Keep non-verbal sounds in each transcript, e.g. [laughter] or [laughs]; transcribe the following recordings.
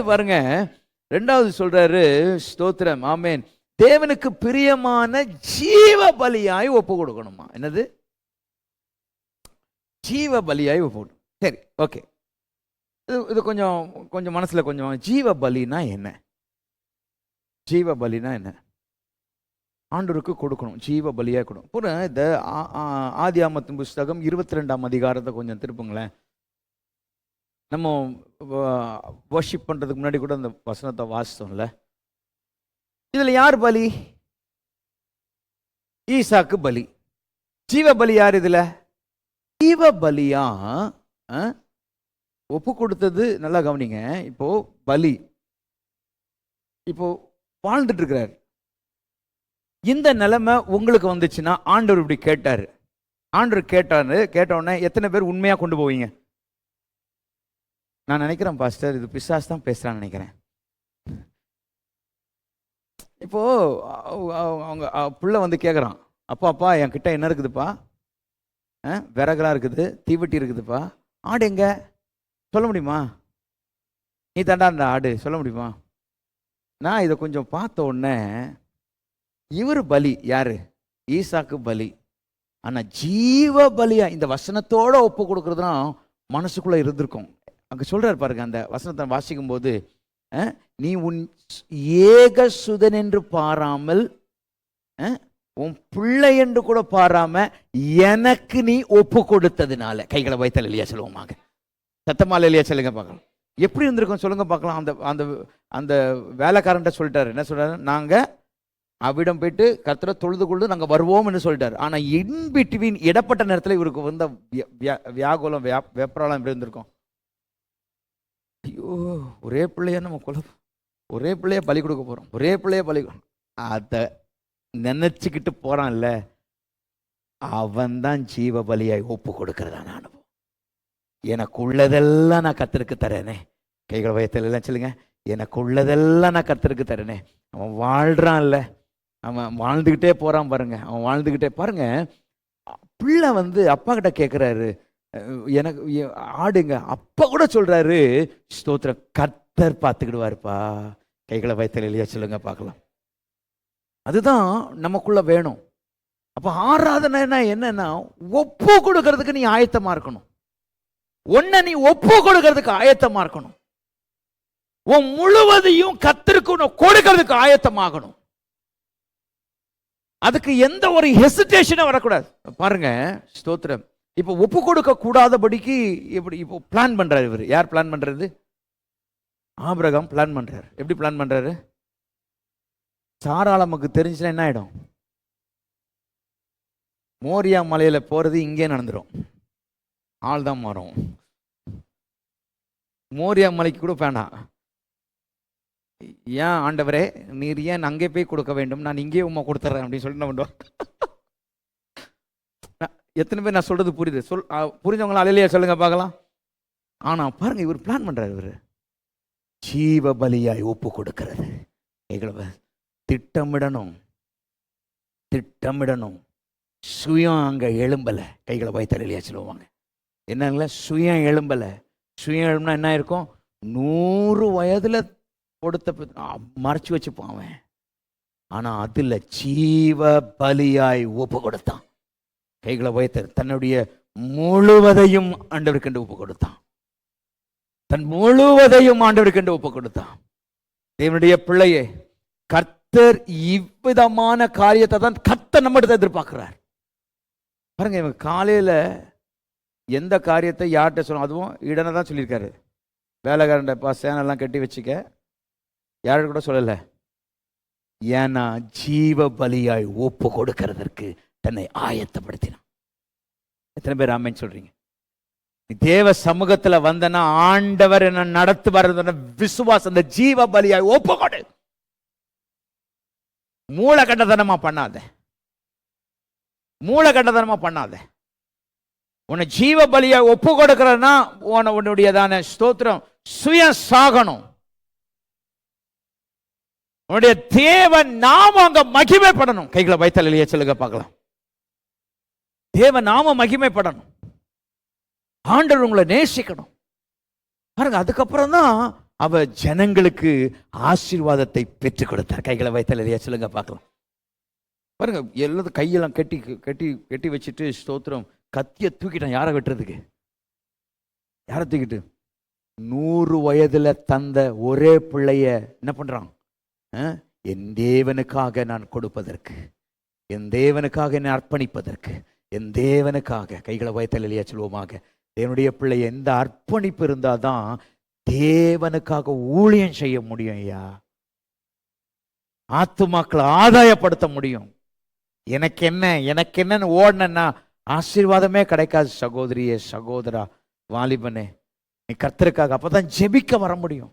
ரெண்டாவது பாருங்க. ரெண்டாவது சொல்றாரு ஸ்தோத்திரம் ஆமேன். தேவனுக்கு பிரியமான ஜீவ பலியாய் ஒப்பு கொடுக்கணுமா? என்னது? ஜீவ பலியாய் ஒப்பு சரி ஓகே. இது இது கொஞ்சம் கொஞ்சம் மனசுல கொஞ்சம் ஜீவ பலினா என்ன? ஜீவ பலினா என்ன? ஆண்டோருக்கு கொடுக்கணும். ஜீவ பலியாக கொடுக்கணும் இந்த ஆதி ஆமத்தின் புஸ்தகம் இருபத்தி ரெண்டாம் அதிகாரத்தை கொஞ்சம் திருப்புங்களேன். நம்ம வர்ஷிப் பண்ணுறதுக்கு முன்னாடி கூட அந்த வசனத்தை வாசித்தோம்ல. இதில் யார் பலி? ஈசாக்கு பலி. ஜீவ பலி யார் இதில்? ஜீவ பலியா? ஆ? ஒப்பு கொடுத்தது நல்லா கவனிங்க. இப்போ பலி. இப்போ வாழ்ந்துட்டு இருக்கிறார். இந்த நிலைமை உங்களுக்கு வந்துச்சுன்னா ஆண்டவர் இப்படி கேட்டார். ஆண்டவர் கேட்டாரு கேட்ட உடனே எத்தனை பேர் உண்மையாக கொண்டு போவீங்க? நான் நினைக்கிறேன் பாஸ்டர் இது பிசாஸ் தான் பேசுகிறான்னு நினைக்கிறேன். இப்போது அவ- அவங்க அவ புள்ள வந்து கேட்குறான் அப்பா அப்பா என் கிட்டே என்ன இருக்குதுப்பா? ஆ, விறகுலாம் இருக்குது தீவெட்டி இருக்குதுப்பா? ஆடு எங்க? சொல்ல முடியுமா? நீ தாண்டா இந்த ஆடு சொல்ல முடியுமா? நான் இதை கொஞ்சம் பார்த்த உடனே இவர் பலி யாரு? ஈசாக்கு பலி. ஆனால் ஜீவ பலியா இந்த வசனத்தோட ஒப்பு கொடுக்குறதுனா மனசுக்குள்ளே இருந்திருக்கும். அங்கே சொல்கிறார் பாருங்க அந்த வசனத்தை வாசிக்கும் போது நீ உன் ஏக சுதன் என்று பாராமல் உன் பிள்ளை என்று கூட பாராம எனக்கு நீ ஒப்பு கொடுத்ததுனால கைகளை வைத்தல் இல்லையா சொல்லுவோமாங்க சத்தமால இல்லையா சொல்லுங்க பார்க்கலாம். எப்படி இருந்திருக்கும் சொல்லுங்க பார்க்கலாம். அந்த அந்த அந்த வேலைக்காரன்ட்ட சொல்லிட்டாரு. என்ன சொல்றாரு? நாங்க அவ்விடம் போயிட்டு கர்த்தரை தொழுது கொண்டு நாங்க வருவோம்னு சொல்லிட்டாரு. ஆனா இன் பிட்வீன் இடப்பட்ட நேரத்தில் இவருக்கு வந்த வியா- வியா- வியாகுலம் வியா வெப்பராலம் எப்படி இருந்திருக்கும்? ஐயோ ஒரே பிள்ளைய நம்ம கொலை ஒரே பிள்ளைய பலி கொடுக்க போகிறோம் ஒரே பிள்ளைய பலி அதை நினச்சிக்கிட்டு போகிறான்ல அவன்தான் அவன் தான் ஜீவ பலியாய் ஒப்பு கொடுக்கறதான அனுபவம். எனக்கு உள்ளதெல்லாம் நான் கத்திருக்கு தரேனே. கைகள் வயத்தில் எல்லாம் சொல்லுங்க. எனக்கு உள்ளதெல்லாம் நான் கத்திருக்கு தரேனே. அவன் வாழ்கிறான்ல அவன் வாழ்ந்துக்கிட்டே போகிறான் பாருங்க. அவன் வாழ்ந்துக்கிட்டே பாருங்க பிள்ளை வந்து அப்பா கிட்ட கேட்குறாரு எனக்கு ஆடுங்க. அப்போ கூட சொல்கிறாரு ஸ்தோத்திர கர்த்தர் பார்த்துக்கிடுவாருப்பா. கைகளை வயத்தில் இல்லையா சொல்லுங்க பார்க்கலாம். அதுதான் நமக்குள்ள வேணும். அப்போ ஆராதனைனா என்னன்னா ஒப்பு கொடுக்கறதுக்கு நீ ஆயத்தமாக இருக்கணும். ஒன்றை நீ ஒப்பு கொடுக்கறதுக்கு ஆயத்தமாக இருக்கணும். உன் முழுவதையும் கத்திருக்கு கொடுக்கறதுக்கு ஆயத்தமாகணும். அதுக்கு எந்த ஒரு ஹெசிடேஷனும் வரக்கூடாது. பாருங்க ஸ்தோத்திரம். இப்போ ஒப்பு கொடுக்க கூடாதபடிக்கு எப்படி இப்போ பிளான் பண்ணுறாரு இவர். யார் பிளான் பண்ணுறது ஆபிரகாம் பிளான் பண்ணுறாரு எப்படி பிளான் பண்ணுறாரு சாரால் நமக்கு தெரிஞ்சுன்னா என்ன ஆகிடும் மோரியா மலையில் போகிறது இங்கே நடந்துடும் ஆள் தான் மாறும். மோரியா மலைக்கு கூட வேண்டாம் ஏன் ஆண்டவரே நீர் ஏன் அங்கே போய் கொடுக்க வேண்டும்? நான் இங்கே உமா கொடுத்துட்றேன் அப்படின்னு சொல்லிட்டு என்ன பண்ணுவோம் எத்தனை பேர் நான் சொல்கிறது புரியுது? சொல் புரிஞ்சவங்களாம் புரிஞ்சவங்களா அலையிலையா பார்க்கலாம். ஆனால் பாருங்கள் இவர் பிளான் பண்ணுறாரு இவர். ஜீவ பலியாய் ஒப்பு கொடுக்கிறது. எங்களை திட்டமிடணும். திட்டமிடணும். சுயம் அங்கே எழும்பலை. கைகளை வைத்தலையா சொல்லுவாங்க என்னங்களா? சுயம் எலும்பலை சுயம் எழும்புனா என்ன இருக்கும் நூறு வயதில் கொடுத்த மறைச்சி ஆ, வச்சுப்பான் அவன். ஆனால் அதில் ஜீவ பலியாய் ஒப்பு கொடுத்தான். கைகளை உயர்த்த தன்னுடைய முழுவதையும் ஆண்டவருக்கென்று ஒப்பு கொடுத்தான். தன் முழுவதையும் ஆண்டவருக்கென்று ஒப்பு கொடுத்தான். தேவனுடைய பிள்ளையே கர்த்தர் இவ்விதமான காரியத்தை தான் கர்த்தர் நம்மகிட்ட எதிர்பார்க்கிறார். பாருங்க இவங்க காலையில் எந்த காரியத்தை யார்கிட்ட சொல்லணும் அதுவும் இடனை தான் சொல்லியிருக்காரு. வேலைக்காரன்டப்பா சேனெல்லாம் கட்டி வச்சுக்க. யார்கிட்ட கூட சொல்லலை. ஏன்னா ஜீவ பலியாய் ஒப்பு கொடுக்கறதற்கு தன்னை ஆயத்தப்படுத்தினான். எத்தனை பேர் ஆமைன்னு சொல்றீங்க? தேவ சமூகத்துல வந்தனா ஆண்டவர் என்ன நடத்து வர்றது விசுவாசம் அந்த ஜீவ பலியாய் ஒப்பு கொடு மூளை பண்ணாத. மூல கண்டதனமா பண்ணாத. உன்னை ஜீவ பலியா ஒப்பு கொடுக்கறதுனா உன உன்னுடையதான ஸ்தோத்திரம் சுய சாகனம் உன்னுடைய தேவன் நாம அங்க மகிமைப்படணும். கைகளை வைத்தலையே சொல்லுங்க பார்க்கலாம். தேவ நாம மகிமைப்படணும். ஆண்டவர் உங்களை நேசிக்கணும். பாருங்க அதுக்கப்புறம் தான் அவ ஜனங்களுக்கு ஆசீர்வாதத்தை பெற்றுக் கொடுத்தார். கைகளை வைத்தல் இல்லையா சொல்லுங்க பார்க்கலாம். பாருங்க எல்லாத்தையும் கையெல்லாம் கட்டி கட்டி கட்டி வச்சுட்டு ஸ்தோத்திரம் கத்திய தூக்கிட்டான் யாரை வெட்டுறதுக்கு? யாரை தூக்கிட்டு? நூறு வயதுல தந்த ஒரே பிள்ளைய என்ன பண்றான்? ஆ? என் தேவனுக்காக நான் கொடுப்பதற்கு என் தேவனுக்காக என்னை அர்ப்பணிப்பதற்கு என் தேவனுக்காக கைகளை வைத்தல் இல்லையா சொல்லுவோமாக தேவனுடைய பிள்ளை எந்த அர்ப்பணிப்பு இருந்தாதான் தேவனுக்காக ஊழியம் செய்ய முடியும் ஐயா. ஆத்துமாக்களை ஆதாயப்படுத்த முடியும். எனக்கு என்ன எனக்கு என்னன்னு ஓடனா ஆசீர்வாதமே கிடைக்காது சகோதரியே சகோதரா வாலிபனே. நீ கர்த்தருக்காக அப்பதான் ஜெபிக்க வர முடியும்.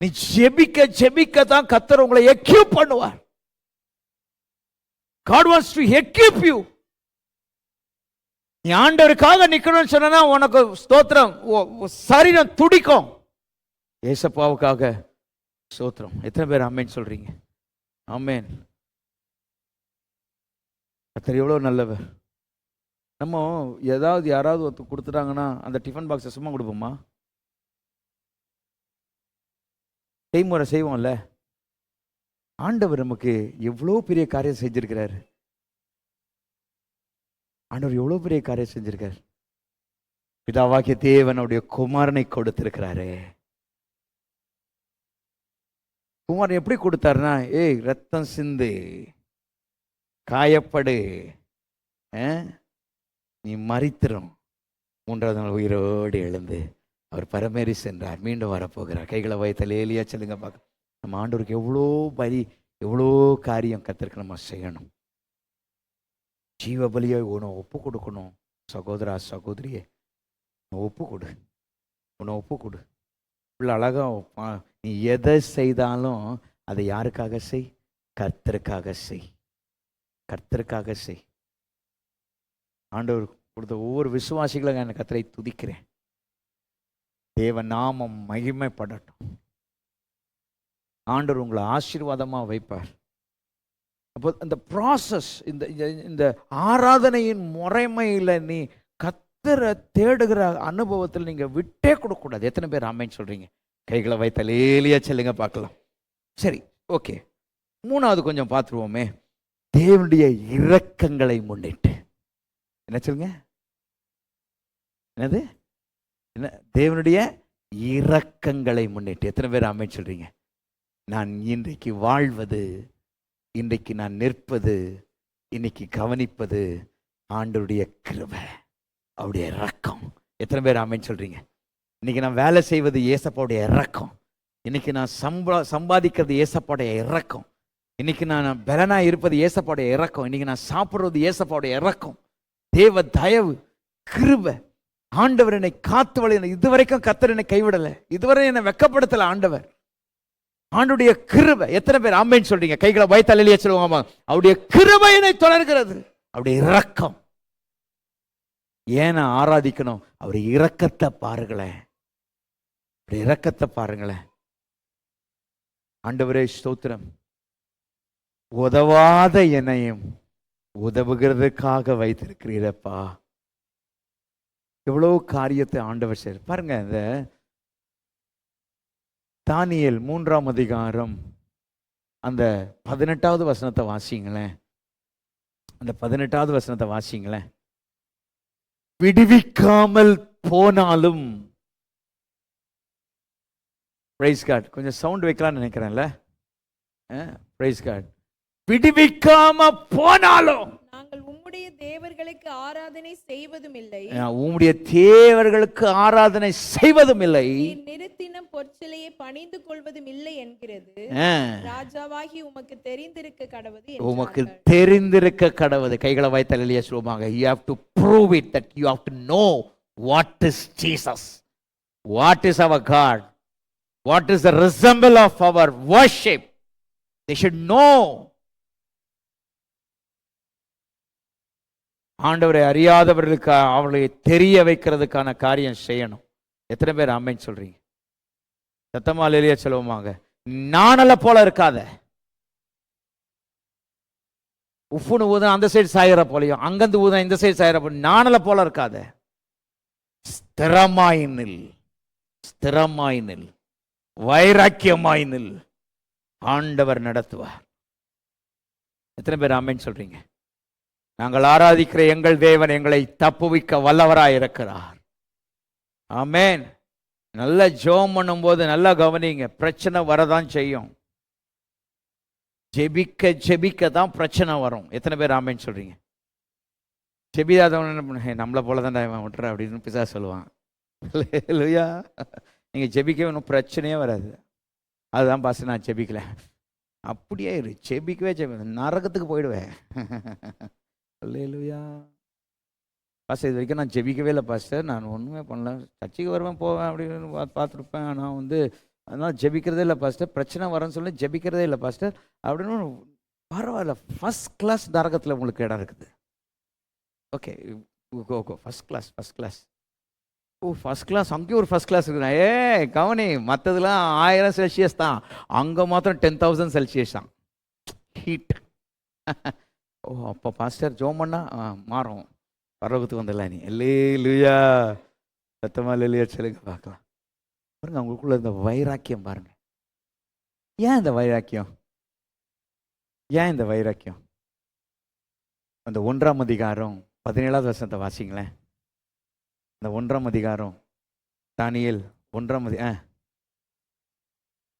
நீ ஜெபிக்க ஜெபிக்க தான் கர்த்தர் உங்களை எக்யூப் பண்ணுவார். God wants to equip you நீ ஆண்டவருக்காக நிற்கணும்னு சொன்னா உனக்கு ஸ்தோத்திரம் சரீரம் துடிக்கும். ஏசப்பாவுக்காக ஸ்தோத்திரம். எத்தனை பேர் அம்மேன் சொல்றீங்க? அம்மேன் அத்தர் எவ்வளோ நல்லவர். நம்ம ஏதாவது யாராவது ஒருத்தர் கொடுத்துட்டாங்கன்னா அந்த டிஃபன் பாக்ஸை சும்மா கொடுப்போமா? செய்முறை செய்வோம்ல. ஆண்டவர் நமக்கு எவ்வளோ பெரிய காரியம் செஞ்சுருக்கிறாரு. ஆண்டவர் எவ்வளோ பெரிய காரியம் செஞ்சிருக்கார். பிதாவாகிய தேவனுடைய குமாரனை கொடுத்திருக்கிறாரு. குமாரன் எப்படி கொடுத்தாருன்னா ஏய் ரத்தம் சிந்து காயப்படு ஆ? நீ மறித்திரும் மூன்றாவது நாள் உயிரோடு எழுந்து அவர் பரமேறி சென்றார். மீண்டும் வரப்போகிறார். கைகளை வயத்தில் ஏலியா சொல்லுங்க பார்க்க. நம்ம ஆண்டோருக்கு எவ்வளோ பலி எவ்வளோ காரியம் கத்திருக்கு நம்ம செய்யணும். ஜீவ பலியை உன்னை ஒப்பு கொடுக்கணும் சகோதரா சகோதரியே. ஒப்பு கொடு. உன்னை ஒப்பு கொடு. இவ்வளோ அழகா நீ எதை செய்தாலும் அதை யாருக்காக செய்? கர்த்தருக்காக செய். கர்த்தருக்காக செய். ஆண்டவர் கொடுத்த ஒவ்வொரு விசுவாசிகளும் நான் கத்தரை துதிக்கிறேன். தேவ நாமம் மகிமைப்படட்டும். ஆண்டவர் உங்களை ஆசீர்வாதமாக வைப்பார். அப்போ அந்த ப்ராசஸ் இந்த இந்த- ஆராதனையின் முறைமையில் நீ கத்தரை தேடுகிற அனுபவத்தில் நீங்கள் விட்டே கொடுக்கக்கூடாது. எத்தனை பேர் ஆமைன்னு சொல்கிறீங்க கைகளை வைத்த லேலியா செல்லுங்க பார்க்கலாம். சரி ஓகே. மூணாவது கொஞ்சம் பார்த்துருவோமே. தேவனுடைய இரக்கங்களை முன்னிட்டு. என்ன சொல்லுங்க? என்னது? என்ன? தேவனுடைய இரக்கங்களை முன்னிட்டு. எத்தனை பேர் ஆமைன்னு சொல்றீங்க? நான் இன்றைக்கு வாழ்வது இன்றைக்கு நான் நிற்பது இன்னைக்கு கவனிப்பது ஆண்டருடைய கிருபை. அவருடைய இறக்கம் எத்தனை பேர் அமைன்னு சொல்கிறீங்க இன்னைக்கு நான் வேலை செய்வது ஏசப்பாவுடைய இறக்கம் இன்னைக்கு நான் சம்பா சம்பாதிக்கிறது ஏசப்பாவுடைய இறக்கம் இன்றைக்கி நான் பலனாக இருப்பது ஏசப்பாவுடைய இறக்கம் இன்றைக்கி நான் சாப்பிட்றது ஏசப்பாவுடைய இறக்கம் தேவ தயவு கிருபை. ஆண்டவர் என்னை காத்து வழி இதுவரைக்கும் கத்தர் என்னை கைவிடலை. இதுவரை என்னை வெக்கப்படுத்தலை ஆண்டவர். ஆண்டுடைய கிருபை. எத்தனை பேர் ஆம்பேன்னு சொல்றீங்க? கைகளை பயத்தலையிலேயே சொல்லுவாங்க அவருடைய கிருபையினை தொடர்கிறது. அவருடைய இரக்கம். ஏன் ஆராதிக்கணும்? அவர் இரக்கத்தை பாருங்களேன். அவருடைய இரக்கத்தை பாருங்களேன். ஆண்டவரே ஸ்தோத்திரம். உதவாத என்னையும் உதவுகிறதுக்காக வைத்திருக்கிறீரப்பா. எவ்வளவு காரியத்தை ஆண்டவர் செய்ய பாருங்க இந்த தானியல் மூன்றாம் அதிகாரம். அந்த பதினெட்டாவது வசனத்தை வாசிங்களேன். அந்த பதினெட்டாவது வசனத்தை வாசிங்களேன். விடுவிக்காமல் போனாலும். பிரைஸ் கார்டு கொஞ்சம் சவுண்ட் வைக்கலாம்னு நினைக்கிறேன்ல. பிரைஸ் கார்டு விடுவிக்காம போனாலும். நாங்கள் உம்முடைய தேவர்களுக்கு ஆராதனை செய்வதும் இல்லை. உம்முடைய தேவர்களுக்கு ஆராதனை செய்வதும் இல்லை. பொற்சிலையை பணிந்து கொள்வதும் இல்லை என்கிறது. ராஜாவாகி உமக்கு தெரிந்திருக்க கடவுது உமக்கு. தெரிந்திருக்க கடவுது. கைகளை வைத்தல் இல்லையா சொல்லுவாங்க. You have to prove it that you have to know what is Jesus what is our God what is the resemble of our worship they should know ஆண்டவரை அறியாதவர்களுக்கு அவர்களை தெரிய வைக்கிறதுக்கான காரியம் செய்யணும். எத்தனை பேர் ஆமைன்னு சொல்றீங்க? சத்தமா எளிய சொல்லுவோமாங்க நானல போல இருக்காத. உஃப்னு ஊதம் அந்த சைடு சாயிற போலையும் அங்கேருந்து ஊதம் இந்த சைடு சாயிற போல நானல போல இருக்காத. ஸ்திரமாய் நில். ஸ்திரமாய் நில். வைராக்கியமாய் நில். ஆண்டவர் நடத்துவார். எத்தனை பேர் ஆமென் சொல்றீங்க? நாங்கள் ஆராதிக்கிற எங்கள் தேவன் எங்களை தப்புவிக்க வல்லவராய் இருக்கிறார் ஆமென். நல்லா ஜெபம் பண்ணும்போது நல்லா கவனிங்க பிரச்சனை வரதான் செய்யும். ஜெபிக்க ஜெபிக்க தான் பிரச்சனை வரும். எத்தனை பேர் ஆமைன்னு சொல்கிறீங்க ஜெபிதாதவன் என்ன பண்ண நம்மளை போல தான் இவன் விட்டுற அப்படின்னு பிசா சொல்லுவான். இல்லையா நீங்கள் ஜெபிக்க ஒன்றும் பிரச்சனையே வராது. அதுதான் பாஸ் நான் ஜெபிக்கல. அப்படியே இரு ஜெபிக்கவே ஜெபி நரகத்துக்கு போயிடுவேன். [laughs] இல்லையா பாஸ்டர் இது வரைக்கும் நான் ஜெபிக்கவே இல்லை பாஸ்டர். நான் ஒன்றுமே பண்ணல. சர்ச்சைக்கு வருவேன் போவேன் அப்படின்னு பார்த்து பார்த்துருப்பேன் நான் வந்து அதனால் ஜெபிக்கிறதே இல்லை பாஸ்டர். பிரச்சனை வரேன்னு சொல்லி ஜெபிக்கிறதே இல்லை பாஸ்டர். அப்படின்னு பரவாயில்ல. ஃபஸ்ட் கிளாஸ் நரகத்தில் உங்களுக்கு இடம் இருக்குது. Okay okay first class first class ஓ ஃபஸ்ட் கிளாஸ் அங்கேயும் ஒரு ஃபஸ்ட் கிளாஸ் இருக்குண்ணா ஏ கவனி மற்றதுலாம் ஆயிரம் செல்சியஸ் தான். அங்கே மாத்திரம் டென் தௌசண்ட் செல்சியஸ் தான். ஹீட் [laughs] ஓ அப்போ பாஸ்டர் ஜோம் பண்ணால் மாறும். பரவத்துக்கு வந்துடலாம் நீ. இல்லே இல்லையா சத்தமா இல்லையா சொல்லுங்க பார்க்கலாம். பாருங்க அவங்களுக்குள்ள இந்த வைராக்கியம் பாருங்க. ஏன் இந்த வைராக்கியம்? ஏன் இந்த வைராக்கியம்? அந்த ஒன்றாம் அதிகாரம் பதினேழாவது வருஷத்தை வாசிங்களேன். அந்த ஒன்றாம் அதிகாரம் தானியல் ஒன்றாம் அதி ஆ.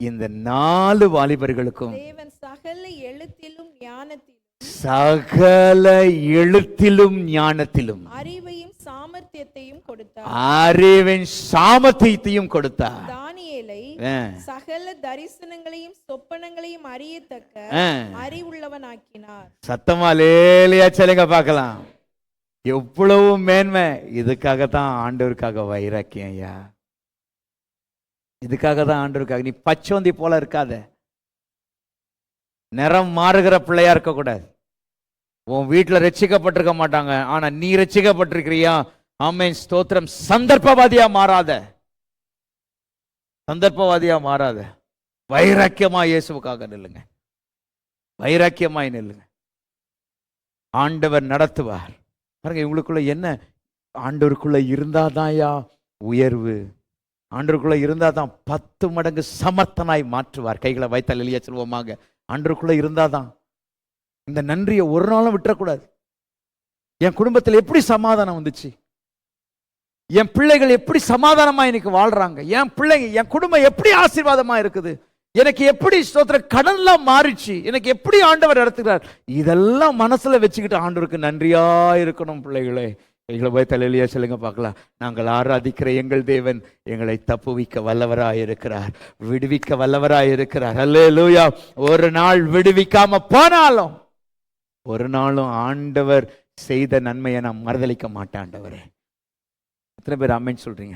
இந்த நாலு வாலிபர்களுக்கும் தேவன் சகல எழுத்திலும் ஞானத்திலும் சகல எழுத்திலும் ஞானத்திலும். அறிவையும் சாமர்த்தியத்தையும் கொடுத்தார். அறிவின் சாமர்த்தியத்தையும் கொடுத்தார். தானியேலை சகல தரிசனங்களையும் சொப்பனங்களையும் அறியத்தக்க ஆ. அறிவுள்ளவனாக்கினார். சத்தமா லேலியா சொல்லுங்க பார்க்கலாம். எவ்வளவு மேன்மை. இதுக்காக தான் ஆண்டவருக்காக வைராக்கியம் ஐயா. இதுக்காக தான் ஆண்டவருக்காக. நீ பச்சோந்தி போல இருக்காத. நிறம் மாறுகிற பிள்ளையா இருக்கக்கூடாது. உன் வீட்டில் ரட்சிக்கப்பட்டிருக்க மாட்டாங்க. ஆனால் நீ ரச்சிக்கப்பட்டிருக்கிறியா ஆமேன். ஸ்தோத்திரம். சந்தர்ப்பவாதியா மாறாத. சந்தர்ப்பவாதியா மாறாத. வைராக்கியமா இயேசுவுக்காக நில்லுங்க. வைராக்கியமாய் நில்லுங்க. ஆண்டவர் நடத்துவார். பாருங்க இவங்களுக்குள்ள என்ன? ஆண்டவருக்குள்ள இருந்தாதான்யா உயர்வு. ஆண்டவருக்குள்ள இருந்தாதான் பத்து மடங்கு சமர்த்தனாய் மாற்றுவார். கைகளை வைத்தால் எளிய செல்வமாக ஆண்டவருக்குள்ள இருந்தாதான். இந்த நன்றியை ஒரு நாளும் விட்டுறக்கூடாது. என் குடும்பத்தில் எப்படி சமாதானம் வந்துச்சு? என் பிள்ளைகள் எப்படி சமாதானமாக இன்னைக்கு வாழ்கிறாங்க என் பிள்ளைங்க என் குடும்பம் எப்படி ஆசீர்வாதமாக இருக்குது? எனக்கு எப்படி ஸ்தோத்திர கடன்லாம் மாறிச்சு? எனக்கு எப்படி ஆண்டவர் நடத்துகிறார்? இதெல்லாம் மனசில் வச்சுக்கிட்டு ஆண்டவருக்கு நன்றியாக இருக்கணும் பிள்ளைகளே. எங்களை போய் தலையிலேயே சொல்லுங்க பார்க்கலாம். நாங்கள் ஆராதிக்கிற எங்கள் தேவன் எங்களை தப்புவிக்க வல்லவராய் இருக்கிறார் விடுவிக்க வல்லவராய் இருக்கிறார் அல்லேலூயா ஒரு நாள் விடுவிக்காம போனாலும் ஒரு நாளும் ஆண்டவர் செய்த நன்மையை நான் மறுதளிக்க மாட்டேன் ஆண்டவரே. எத்தனை பேர் அம்மைன்னு சொல்கிறீங்க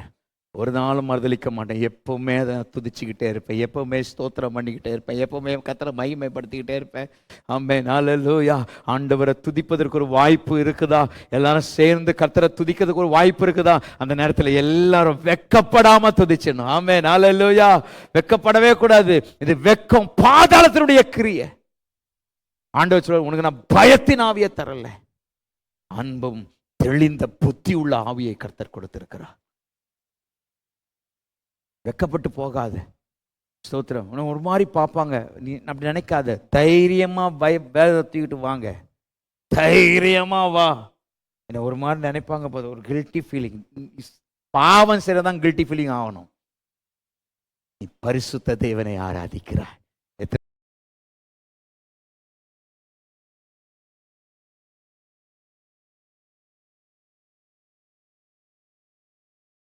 ஒரு நாளும் மறுதளிக்க மாட்டேன். எப்போவுமே அதை துதிச்சுக்கிட்டே இருப்பேன். எப்போவுமே ஸ்தோத்திரம் பண்ணிக்கிட்டே இருப்பேன். எப்போவுமே கத்தரை மகிமைப்படுத்திக்கிட்டே இருப்பேன். ஆமே நாளூயா ஆண்டவரை துதிப்பதற்கு ஒரு வாய்ப்பு இருக்குதா? எல்லாரும் சேர்ந்து கத்தரை துதிக்கிறதுக்கு ஒரு வாய்ப்பு இருக்குதா? அந்த நேரத்தில் எல்லாரும் வெக்கப்படாமல் துதிச்சிடணும். ஆமே நாளூயா வெக்கப்படவே கூடாது. இது வெக்கம் பாதாளத்தினுடைய கிரியை. ஆண்டவர் சொல்ல உனக்கு நான் பயத்தின் ஆவியை தரல. அன்பும் தெளிந்த புத்தி உள்ள ஆவியை கர்த்தர் கொடுத்திருக்கிறார். வெக்கப்பட்டு போகாத. ஸ்தோத்திரம். உன்னை ஒரு மாதிரி பார்ப்பாங்க. நீ அப்படி நினைக்காத. தைரியமாக பய பேதத்திக்கிட்டு வாங்க. தைரியமா வா. என்ன ஒரு மாதிரி நினைப்பாங்க போது ஒரு கில்ட்டி ஃபீலிங் பாவம் செய்கிறதான் கில்ட்டி ஃபீலிங் ஆகணும். நீ பரிசுத்த தேவனை ஆராதிக்கிறாய்.